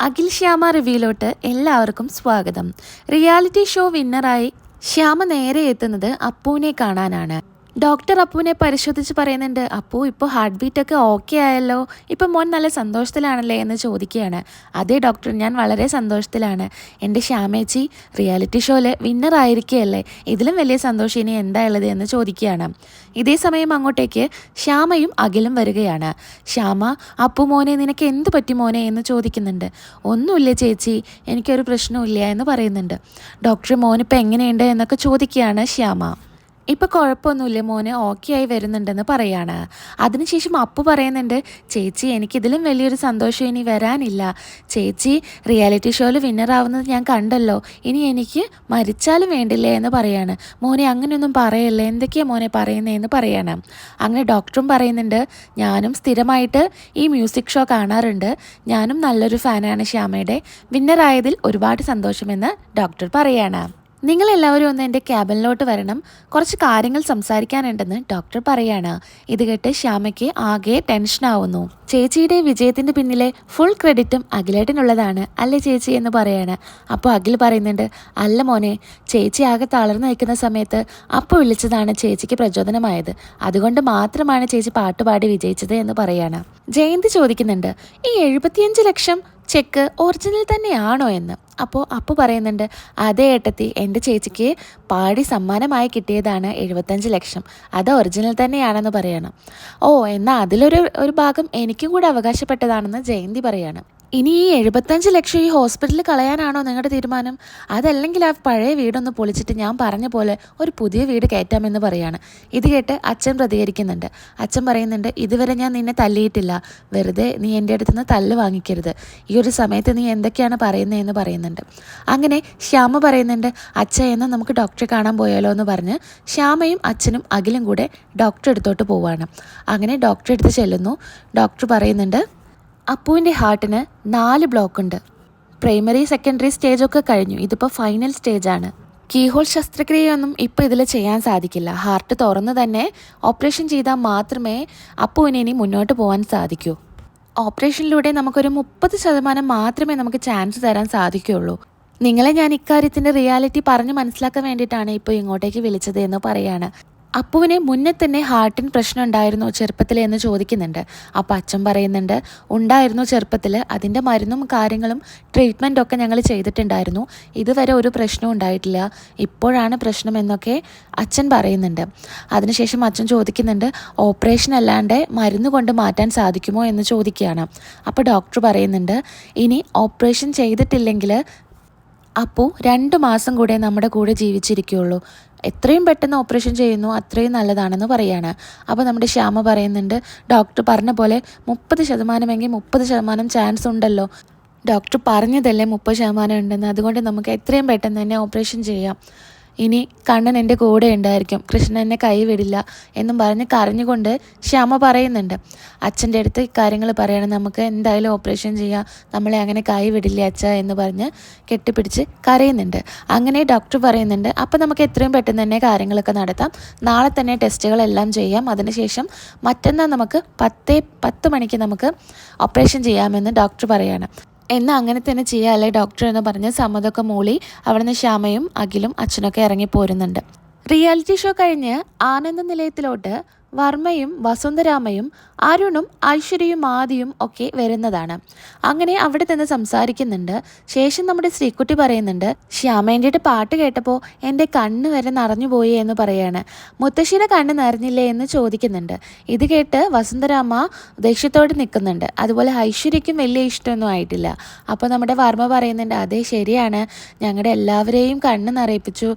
അഖിൽ ശ്യാമ റിവ്യൂലോട്ട് എല്ലാവർക്കും സ്വാഗതം. Reality show വിന്നറായി Shyama നേരെ എത്തുന്നത് അപ്പുവിനെ കാണാനാണ്. ഡോക്ടർ അപ്പുവിനെ പരിശോധിച്ച് പറയുന്നുണ്ട് അപ്പു ഇപ്പോൾ ഹാർട്ട് ബീറ്റ് ഒക്കെ ഓക്കെ ആയല്ലോ. ഇപ്പം മോൻ നല്ല സന്തോഷത്തിലാണല്ലേ? എന്ന് ചോദിക്കുകയാണ്. അതെ ഡോക്ടർ ഞാൻ വളരെ സന്തോഷത്തിലാണ്. എന്റെ ശ്യാമേച്ചി റിയാലിറ്റി ഷോയിൽ വിന്നർ ആയിരിക്കുകയല്ലേ? ഇതിലും വലിയ സന്തോഷം ഇനി എന്താ ഉള്ളത്? എന്ന് ചോദിക്കുകയാണ്. ഇതേ സമയം അങ്ങോട്ടേക്ക് ശ്യാമയും അഖിലും വരികയാണ്. ശ്യാമ അപ്പു മോനെ നിനക്ക് എന്ത് പറ്റി മോനെ? എന്ന് ചോദിക്കുന്നുണ്ട്. ഒന്നുമില്ല ചേച്ചി എനിക്കൊരു പ്രശ്നമില്ല എന്ന് പറയുന്നുണ്ട്. ഡോക്ടർ മോനിപ്പോൾ എങ്ങനെയുണ്ട്? എന്നൊക്കെ ചോദിക്കുകയാണ് ശ്യാമ. ഇപ്പം കുഴപ്പമൊന്നുമില്ല മോന്. ഓക്കെ ആയി വരുന്നുണ്ടെന്ന് പറയാണ്. അതിനുശേഷം അപ്പു പറയുന്നുണ്ട് ചേച്ചി എനിക്കിതിലും വലിയൊരു സന്തോഷം ഇനി വരാനില്ല. ചേച്ചി റിയാലിറ്റി ഷോയിൽ വിന്നറാവുന്നത് ഞാൻ കണ്ടല്ലോ. ഇനി എനിക്ക് മരിച്ചാലും വേണ്ടില്ലേ എന്ന് പറയാണ്. മോനെ അങ്ങനെയൊന്നും പറയല്ലേ? എന്തൊക്കെയാണ് മോനെ പറയുന്നതെന്ന് പറയാണ്. അങ്ങനെ ഡോക്ടറും പറയുന്നുണ്ട് ഞാനും സ്ഥിരമായിട്ട് ഈ മ്യൂസിക് ഷോ കാണാറുണ്ട്. ഞാനും നല്ലൊരു ഫാനാണ് ശ്യാമയുടെ. വിന്നറായതിൽ ഒരുപാട് സന്തോഷമെന്ന് ഡോക്ടർ പറയാണ്. നിങ്ങൾ എല്ലാവരും ഒന്ന് എന്റെ ക്യാബിനിലോട്ട് വരണം. കുറച്ച് കാര്യങ്ങൾ സംസാരിക്കാനുണ്ടെന്ന് ഡോക്ടർ പറയാണ്. ഇത് കേട്ട് ശ്യാമയ്ക്ക് ആകെ ടെൻഷനാവുന്നു ചേച്ചിയുടെ വിജയത്തിന്റെ പിന്നിലെ ഫുൾ ക്രെഡിറ്റും അഖിലേട്ടനുള്ളതാണ് അല്ലേ ചേച്ചി എന്ന് പറയാണ്. അപ്പോൾ അഖിൽ പറയുന്നുണ്ട് അല്ല മോനെ ചേച്ചി ആകെ തളർന്നു നിൽക്കുന്ന സമയത്ത് അപ്പോൾ വിളിച്ചതാണ് ചേച്ചിക്ക് പ്രചോദനമായത്. അതുകൊണ്ട് മാത്രമാണ് ചേച്ചി പാട്ടുപാടി വിജയിച്ചത് എന്ന് പറയാണ്. ജയന്തി ചോദിക്കുന്നുണ്ട് ഈ എഴുപത്തിയഞ്ച് ലക്ഷം ചെക്ക് ഒറിജിനൽ തന്നെയാണോ എന്ന്. അപ്പോൾ അപ്പു പറയുന്നുണ്ട് അതേ ഏട്ടത്തി എന്റെ ചേച്ചിക്ക് പാടി സമ്മാനമായി കിട്ടിയതാണ് എഴുപത്തഞ്ച് ലക്ഷം. അത് ഒറിജിനൽ തന്നെയാണെന്ന് പറയണം. ഓ എന്നാൽ അതിലൊരു ഒരു ഭാഗം എനിക്കും കൂടെ അവകാശപ്പെട്ടതാണെന്ന് ജയന്തി പറയാണ്. ഇനി ഈ എഴുപത്തഞ്ച് ലക്ഷം ഈ ഹോസ്പിറ്റലിൽ കളയാനാണോ നിങ്ങളുടെ തീരുമാനം? അതല്ലെങ്കിൽ ആ പഴയ വീടൊന്ന് പൊളിച്ചിട്ട് ഞാൻ പറഞ്ഞ പോലെ ഒരു പുതിയ വീട് കയറ്റാമെന്ന് പറയാണ്. ഇത് കേട്ട് അച്ഛൻ പ്രതികരിക്കുന്നുണ്ട്. അച്ഛൻ പറയുന്നുണ്ട് ഇതുവരെ ഞാൻ നിന്നെ തല്ലിയിട്ടില്ല. വെറുതെ നീ എന്റെ അടുത്ത് നിന്ന് തല്ല് വാങ്ങിക്കരുത്. ഈ ഒരു സമയത്ത് നീ എന്തൊക്കെയാണ് പറയുന്നതെന്ന് പറയുന്നുണ്ട്. അങ്ങനെ ശ്യാമ പറയുന്നുണ്ട് അച്ഛ എന്ന് നമുക്ക് ഡോക്ടറെ കാണാൻ പോയാലോ എന്ന് പറഞ്ഞ് ശ്യാമയും അച്ഛനും അഖിലും കൂടെ ഡോക്ടറെ അടുത്തോട്ട് പോവാണ്. അങ്ങനെ ഡോക്ടറെ അടുത്ത് ചെല്ലുന്നു. ഡോക്ടർ പറയുന്നുണ്ട് അപ്പുവിന്റെ ഹാർട്ടിന് നാല് ബ്ലോക്ക് ഉണ്ട് പ്രൈമറി സെക്കൻഡറി സ്റ്റേജ് ഒക്കെ കഴിഞ്ഞു. ഇതിപ്പോൾ ഫൈനൽ സ്റ്റേജാണ്. കീഹോൾ ശസ്ത്രക്രിയയൊന്നും ഇപ്പോൾ ഇതിൽ ചെയ്യാൻ സാധിക്കില്ല. ഹാർട്ട് തുറന്ന് തന്നെ ഓപ്പറേഷൻ ചെയ്താൽ മാത്രമേ അപ്പുവിന് ഇനി മുന്നോട്ട് പോകാൻ സാധിക്കൂ. ഓപ്പറേഷനിലൂടെ നമുക്കൊരു മുപ്പത് ശതമാനം മാത്രമേ നമുക്ക് ചാൻസ് തരാൻ സാധിക്കുകയുള്ളൂ. നിങ്ങളെ ഞാൻ ഇക്കാര്യത്തിന്റെ റിയാലിറ്റി പറഞ്ഞ് മനസ്സിലാക്കാൻ വേണ്ടിയിട്ടാണ് ഇപ്പോൾ ഇങ്ങോട്ടേക്ക് വിളിച്ചത് എന്ന് പറയാണ്. അപ്പുവിന് മുന്നേ തന്നെ ഹാർട്ടിന് പ്രശ്നം ഉണ്ടായിരുന്നോ ചെറുപ്പത്തിൽ എന്ന് ചോദിക്കുന്നുണ്ട്. അപ്പോൾ അച്ഛൻ പറയുന്നുണ്ട് ഉണ്ടായിരുന്നു ചെറുപ്പത്തിൽ അതിന്റെ മരുന്നും കാര്യങ്ങളും ട്രീറ്റ്മെന്റും ഒക്കെ ഞങ്ങൾ ചെയ്തിട്ടുണ്ടായിരുന്നു. ഇതുവരെ ഒരു പ്രശ്നവും ഉണ്ടായിട്ടില്ല. ഇപ്പോഴാണ് പ്രശ്നം എന്നൊക്കെ അച്ഛൻ പറയുന്നുണ്ട്. അതിനുശേഷം അച്ഛൻ ചോദിക്കുന്നുണ്ട് ഓപ്പറേഷൻ അല്ലാണ്ട് മരുന്ന് കൊണ്ട് മാറ്റാൻ സാധിക്കുമോ? എന്ന് ചോദിക്കുകയാണ്. അപ്പോൾ ഡോക്ടർ പറയുന്നുണ്ട് ഇനി ഓപ്പറേഷൻ ചെയ്തിട്ടില്ലെങ്കിൽ അപ്പു രണ്ട് മാസം കൂടെ നമ്മുടെ കൂടെ ജീവിച്ചിരിക്കുകയുള്ളൂ. എത്രയും പെട്ടെന്ന് ഓപ്പറേഷൻ ചെയ്യുന്നു അത്രയും നല്ലതാണെന്ന് പറയാണ്. അപ്പോൾ നമ്മുടെ ശ്യാമ പറയുന്നുണ്ട് ഡോക്ടർ പറഞ്ഞ പോലെ മുപ്പത് ശതമാനമെങ്കിൽ മുപ്പത് ശതമാനം ചാൻസ് ഉണ്ടല്ലോ. ഡോക്ടർ പറഞ്ഞതല്ലേ മുപ്പത് ശതമാനം ഉണ്ടെന്ന്? അതുകൊണ്ട് നമുക്ക് എത്രയും പെട്ടെന്ന് തന്നെ ഓപ്പറേഷൻ ചെയ്യാം. ഇനി കണ്ണൻ എന്റെ കൂടെ ഉണ്ടായിരിക്കും. കൃഷ്ണൻ എന്നെ കൈവിടില്ല എന്നും പറഞ്ഞ് കരഞ്ഞുകൊണ്ട് ശ്യാമ പറയുന്നുണ്ട്. അച്ഛന്റെ അടുത്ത് ഇക്കാര്യങ്ങൾ പറയണം. നമുക്ക് എന്തായാലും ഓപ്പറേഷൻ ചെയ്യാം. നമ്മളെ അങ്ങനെ കൈവിടില്ല അച്ഛ എന്ന് പറഞ്ഞ് കെട്ടിപ്പിടിച്ച് കരയുന്നുണ്ട്. അങ്ങനെ ഡോക്ടർ പറയുന്നുണ്ട് അപ്പം നമുക്ക് എത്രയും പെട്ടെന്ന് തന്നെ കാര്യങ്ങളൊക്കെ നടത്താം. നാളെ തന്നെ ടെസ്റ്റുകളെല്ലാം ചെയ്യാം. അതിനുശേഷം മറ്റന്നാൾ നമുക്ക് പത്തേ പത്ത് മണിക്ക് നമുക്ക് ഓപ്പറേഷൻ ചെയ്യാമെന്ന് ഡോക്ടർ പറയാണ്. എന്നാൽ അങ്ങനെ തന്നെ ചെയ്യാല്ലേ ഡോക്ടർ എന്ന് പറഞ്ഞ് സമ്മതമൊക്കെ മൂളി അവിടുന്ന് ശ്യാമയും അഖിലും അച്ഛനൊക്കെ ഇറങ്ങി പോരുന്നുണ്ട്. റിയാലിറ്റി ഷോ കഴിഞ്ഞ് ആനന്ദ നിലയത്തിലോട്ട് വർമ്മയും വസുന്ധരാമയും അരുണും ഐശ്വര്യയും ആദിയും ഒക്കെ വരുന്നതാണ്. അങ്ങനെ അവിടെ നിന്ന് സംസാരിക്കുന്നുണ്ട്. ശേഷം നമ്മുടെ ശ്രീക്കുട്ടി പറയുന്നുണ്ട് ശ്യാമേന്റെ പാട്ട് കേട്ടപ്പോൾ എന്റെ കണ്ണ് വരെ നിറഞ്ഞു പോയി എന്ന് പറയാണ്. മുത്തശ്ശിയുടെ കണ്ണ് നിറഞ്ഞില്ലേ എന്ന് ചോദിക്കുന്നുണ്ട്. ഇത് കേട്ട് വസുന്ധരാമ ദേഷ്യത്തോട് നിൽക്കുന്നുണ്ട്. അതുപോലെ ഐശ്വര്യയ്ക്കും വലിയ ഇഷ്ടമൊന്നും ആയിട്ടില്ല. അപ്പോൾ നമ്മുടെ വർമ്മ പറയുന്നുണ്ട് അതേ ശരിയാണ്. ഞങ്ങളുടെ എല്ലാവരെയും കണ്ണ് നിറയിപ്പിച്ചു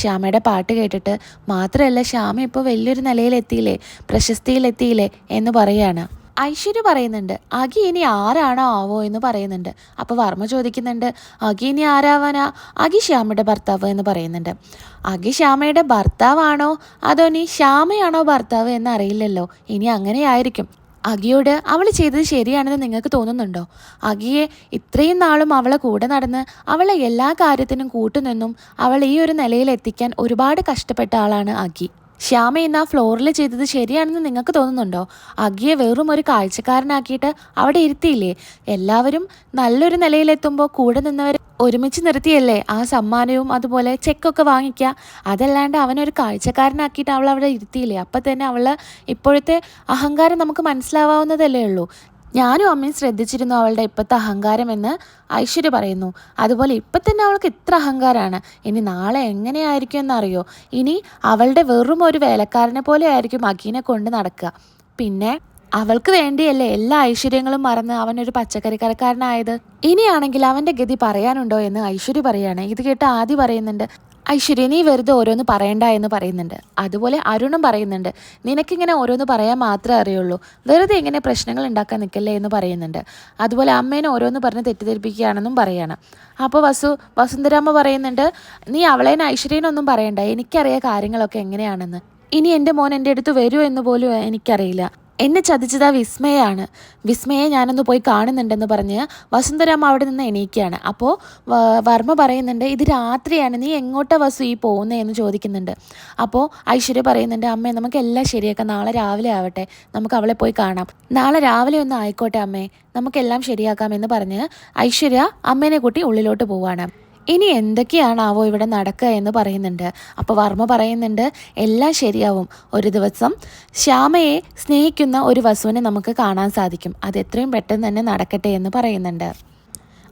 ശ്യാമയുടെ പാട്ട് കേട്ടിട്ട്. മാത്രമല്ല ശ്യാമ ഇപ്പോൾ വലിയൊരു നിലയിലെത്തിയില്ലേ? പ്രശസ്തിയിലെത്തിയില്ലേ എന്ന് പറയാണ്. ഐശ്വര്യ പറയുന്നുണ്ട് അഗി ഇനി ആരാണോ ആവോ എന്ന് പറയുന്നുണ്ട്. അപ്പോൾ വർമ്മ ചോദിക്കുന്നുണ്ട് അഗി ഇനി ആരാവാനാ? അഗി ശ്യാമയുടെ ഭർത്താവ് എന്ന് പറയുന്നുണ്ട്. അഗി ശ്യാമയുടെ ഭർത്താവാണോ? അതോ നീ ശ്യാമയാണോ ഭർത്താവ് എന്ന് അറിയില്ലല്ലോ. ഇനി അങ്ങനെയായിരിക്കും അഗിയോട് അവൾ ചെയ്തത് ശരിയാണെന്ന് നിങ്ങൾക്ക് തോന്നുന്നുണ്ടോ? അഗിയെ ഇത്രയും നാളും അവളെ കൂടെ നടന്ന് അവളെ എല്ലാ കാര്യത്തിനും കൂട്ടുനിന്നും അവൾ ഈ ഒരു നിലയിൽ എത്തിക്കാൻ ഒരുപാട് കഷ്ടപ്പെട്ട ആളാണ് അഗി. ശ്യാമ ഇന്ന് ആ ഫ്ലോറിൽ ചെയ്തത് ശരിയാണെന്ന് നിങ്ങൾക്ക് തോന്നുന്നുണ്ടോ? അഗിയെ വെറും ഒരു കാഴ്ചക്കാരനാക്കിയിട്ട് അവിടെ ഇരുത്തിയില്ലേ? എല്ലാവരും നല്ലൊരു നിലയിലെത്തുമ്പോൾ കൂടെ നിന്നവർ ഒരുമിച്ച് നിർത്തിയല്ലേ? ആ സമ്മാനവും അതുപോലെ ചെക്കൊക്കെ വാങ്ങിക്കുക അതല്ലാണ്ട് അവനൊരു കാഴ്ചക്കാരനാക്കിയിട്ട് അവൾ അവിടെ ഇരുത്തിയില്ലേ? അപ്പം തന്നെ അവൾ ഇപ്പോഴത്തെ അഹങ്കാരം നമുക്ക് മനസ്സിലാവാവുന്നതല്ലേ ഉള്ളൂ. ഞാനും അമ്മയും ശ്രദ്ധിച്ചിരുന്നു അവളുടെ ഇപ്പോഴത്തെ അഹങ്കാരം എന്ന് ഐശ്വര്യ പറയുന്നു. അതുപോലെ ഇപ്പം തന്നെ അവൾക്ക് ഇത്ര അഹങ്കാരമാണ് ഇനി നാളെ എങ്ങനെയായിരിക്കും എന്നറിയോ? ഇനി അവളുടെ വെറും ഒരു വേലക്കാരനെ പോലെ ആയിരിക്കും അഖീനെ കൊണ്ട് നടക്കുക. പിന്നെ അവൾക്ക് വേണ്ടിയല്ലേ എല്ലാ ഐശ്വര്യങ്ങളും മറന്ന് അവനൊരു പച്ചക്കറി കടക്കാരനായത് ഇനിയാണെങ്കിൽ അവന്റെ ഗതി പറയാനുണ്ടോ എന്ന് ഐശ്വര്യ പറയാണ് ഇത് കേട്ട് ആദ്യ പറയുന്നുണ്ട് ഐശ്വര്യ നീ വെറുതെ ഓരോന്ന് പറയണ്ട എന്ന് പറയുന്നുണ്ട്. അതുപോലെ അരുണും പറയുന്നുണ്ട് നിനക്കിങ്ങനെ ഓരോന്ന് പറയാൻ മാത്രമേ അറിയുള്ളൂ. വെറുതെ ഇങ്ങനെ പ്രശ്നങ്ങൾ ഉണ്ടാക്കാൻ നിൽക്കല്ലേ എന്ന് പറയുന്നുണ്ട്. അതുപോലെ അമ്മേനെ ഓരോന്ന് പറഞ്ഞ് തെറ്റിദ്ധരിപ്പിക്കുകയാണെന്നും പറയാണ്. അപ്പോൾ വസു വസുന്ധരാമ്മ പറയുന്നുണ്ട് നീ അവളേനെ ഐശ്വര്യനൊന്നും പറയണ്ട. എനിക്കറിയാം കാര്യങ്ങളൊക്കെ എങ്ങനെയാണെന്ന്. ഇനി എന്റെ മോൻ എന്റെ അടുത്ത് വരുമോ എന്ന് പോലും എനിക്കറിയില്ല. എന്നെ ചതിച്ചത് ആ വിസ്മയാണ്. വിസ്മയെ ഞാനൊന്ന് പോയി കാണുന്നുണ്ടെന്ന് പറഞ്ഞ് വസുന്ധരാമ്മ അവിടെ നിന്ന് എണീക്കുകയാണ്. അപ്പോൾ വർമ്മ പറയുന്നുണ്ട് ഇത് രാത്രിയാണ് നീ എങ്ങോട്ടാ വസു ഈ പോകുന്നത് എന്ന് ചോദിക്കുന്നുണ്ട്. അപ്പോൾ ഐശ്വര്യ പറയുന്നുണ്ട് അമ്മേ നമുക്ക് എല്ലാം ശരിയാക്കാം. നാളെ രാവിലെ ആവട്ടെ. നമുക്ക് അവളെ പോയി കാണാം. നാളെ രാവിലെ ഒന്ന് ആയിക്കോട്ടെ അമ്മേ. നമുക്കെല്ലാം ശരിയാക്കാം എന്ന് പറഞ്ഞ് ഐശ്വര്യ അമ്മേനെ കൂട്ടി ഉള്ളിലോട്ട് പോവാണ്. ഇനി എന്തൊക്കെയാണാവോ ഇവിടെ നടക്കുക എന്ന് പറയുന്നുണ്ട്. അപ്പോൾ വർമ്മ പറയുന്നുണ്ട് എല്ലാം ശരിയാവും. ഒരു ദിവസം ശ്യാമയെ സ്നേഹിക്കുന്ന ഒരു വസുവിനെ നമുക്ക് കാണാൻ സാധിക്കും. അത് എത്രയും പെട്ടെന്ന് തന്നെ നടക്കട്ടെ എന്ന് പറയുന്നുണ്ട്.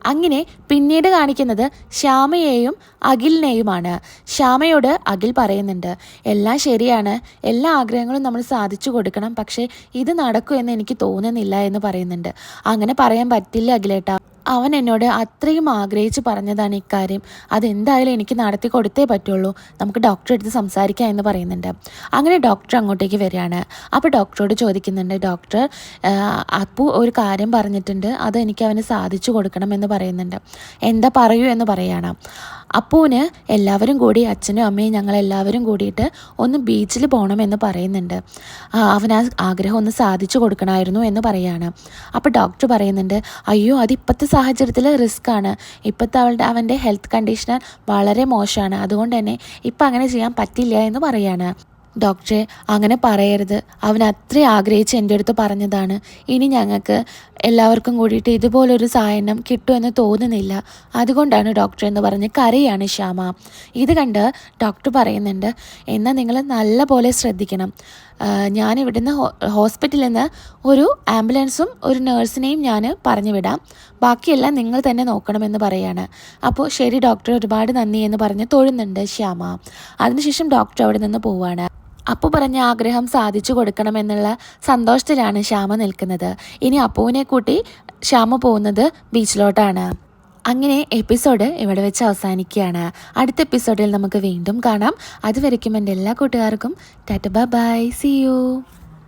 അങ്ങനെ പിന്നീട് കാണിക്കുന്നത് ശ്യാമയെയും അഖിലിനെയുമാണ്. ശ്യാമയോട് അഖിൽ പറയുന്നുണ്ട് എല്ലാം ശരിയാണ്. എല്ലാ ആഗ്രഹങ്ങളും നമ്മൾ സാധിച്ചു കൊടുക്കണം. പക്ഷേ ഇത് നടക്കുമെന്ന് എനിക്ക് തോന്നുന്നില്ല എന്ന് പറയുന്നുണ്ട്. അങ്ങനെ പറയാൻ പറ്റില്ല അഖിലേട്ട. അവൻ എന്നോട് അത്രയും ആഗ്രഹിച്ച് പറഞ്ഞതാണ് ഇക്കാര്യം. അതെന്തായാലും എനിക്ക് നടത്തി കൊടുത്തേ പറ്റുള്ളൂ. നമുക്ക് ഡോക്ടറെ അടുത്ത് സംസാരിക്കാം എന്ന് പറയുന്നുണ്ട്. അങ്ങനെ ഡോക്ടർ അങ്ങോട്ടേക്ക് വരികയാണ്. അപ്പോൾ ഡോക്ടറോട് ചോദിക്കുന്നുണ്ട് ഡോക്ടർ അപ്പു ഒരു കാര്യം പറഞ്ഞിട്ടുണ്ട്. അത് എനിക്ക് അവന് സാധിച്ചു കൊടുക്കണം എന്ന് പറയുന്നുണ്ട്. എന്താ പറയൂ എന്ന് പറയുകയാണ് അപ്പൂന് എല്ലാവരും കൂടി അച്ഛനും അമ്മയും ഞങ്ങൾ എല്ലാവരും കൂടിയിട്ട് ഒന്ന് ബീച്ചിൽ പോകണമെന്ന് പറയുന്നുണ്ട്. അവൻ ആ ആഗ്രഹം ഒന്ന് സാധിച്ചു കൊടുക്കണമായിരുന്നു എന്ന് പറയാണ്. അപ്പോൾ ഡോക്ടർ പറയുന്നുണ്ട് അയ്യോ അത് ഇപ്പോഴത്തെ സാഹചര്യത്തിൽ റിസ്ക് ആണ്. ഇപ്പോഴത്തെ അവളുടെ അവന്റെ ഹെൽത്ത് കണ്ടീഷൻ വളരെ മോശമാണ്. അതുകൊണ്ട് തന്നെ ഇപ്പം അങ്ങനെ ചെയ്യാൻ പറ്റില്ല എന്ന് പറയാണ്. ഡോക്ടറെ അങ്ങനെ പറയരുത്. അവൻ അത്ര ആഗ്രഹിച്ച് എന്റെ അടുത്ത് പറഞ്ഞതാണ്. ഇനി ഞങ്ങൾക്ക് എല്ലാവർക്കും കൂടിയിട്ട് ഇതുപോലൊരു സായനം കിട്ടുമെന്ന് തോന്നുന്നില്ല. അതുകൊണ്ടാണ് ഡോക്ടർ എന്ന് പറഞ്ഞ് കരയാണ് ശ്യാമ. ഇത് കണ്ട് ഡോക്ടർ പറയുന്നുണ്ട് എന്നാൽ നിങ്ങൾ നല്ല പോലെ ശ്രദ്ധിക്കണം ഞാൻ ഇവിടുന്ന് ഹോസ്പിറ്റലിൽ നിന്ന് ഒരു ആംബുലൻസും ഒരു നേഴ്സിനെയും ഞാൻ പറഞ്ഞു വിടാം ബാക്കിയെല്ലാം നിങ്ങൾ തന്നെ നോക്കണമെന്ന് പറയാണ്. അപ്പോൾ ശരി ഡോക്ടർ ഒരുപാട് നന്ദി എന്ന് പറഞ്ഞ് തൊഴുന്നുണ്ട് ശ്യാമ. അതിനുശേഷം ഡോക്ടർ അവിടെ നിന്ന് പോവാണ്. അപ്പു പറഞ്ഞ ആഗ്രഹം സാധിച്ചു കൊടുക്കണമെന്നുള്ള സന്തോഷത്തിലാണ് ശ്യാമ നിൽക്കുന്നത്. ഇനി അപ്പുവിനെ കൂട്ടി ശ്യാമ പോകുന്നത് ബീച്ചിലോട്ടാണ്. അങ്ങനെ എപ്പിസോഡ് ഇവിടെ വെച്ച് അവസാനിക്കുകയാണ്. അടുത്ത എപ്പിസോഡിൽ നമുക്ക് വീണ്ടും കാണാം. അതുവരയ്ക്കും എന്റെ എല്ലാ കൂട്ടുകാർക്കും ടാറ്റ ബൈ സി യു.